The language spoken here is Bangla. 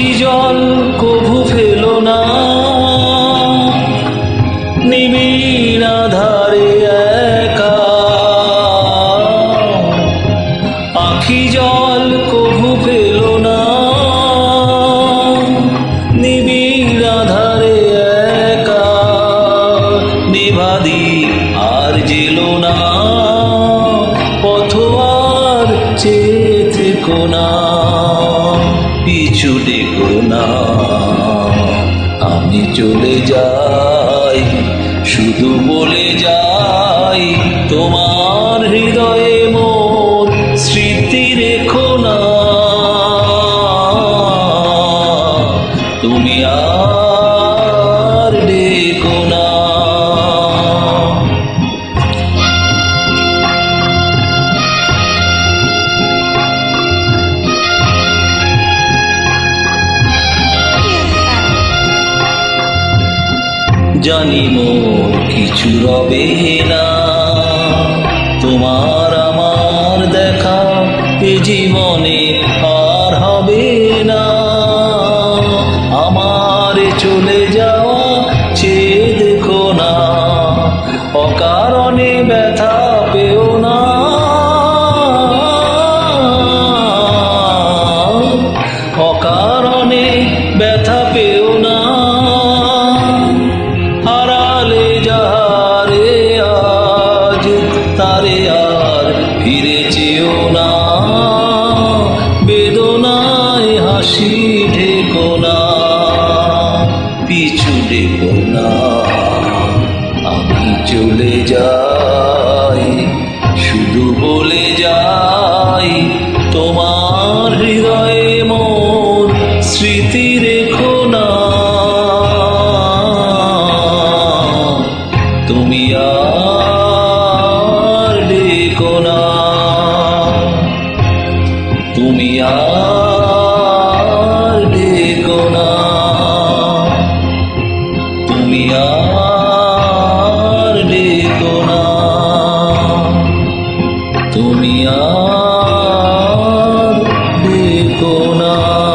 আখি জল কভু ফেলো না। নিবিড় আধারে একা। আখি জল কভু ফেলো না। নিবিড় আধারে একা। নিভাদি আর জেলো না। পথোয়ার চেয়ে থেকো না। পিছু ডেকো না। আমি চলে যাই, শুধু বলে যাই, তোমার হৃদয়ে মোর স্মৃতি রেখো না। তুমি আর জানি মোর কিছু রবে না। তোমার আমার দেখা এ জীবনে আর হবে না। আমার চলে যাওয়া চেয়ে দেখো না। অকারণে ব্যথা পেও না। অকারণে চলে যাই, শুধু বলে যাই, তোমার হৃদয়ে মোর স্মৃতি রেখো না। তুমি আর ডেকো না তুমি আর না। তুমি আর না।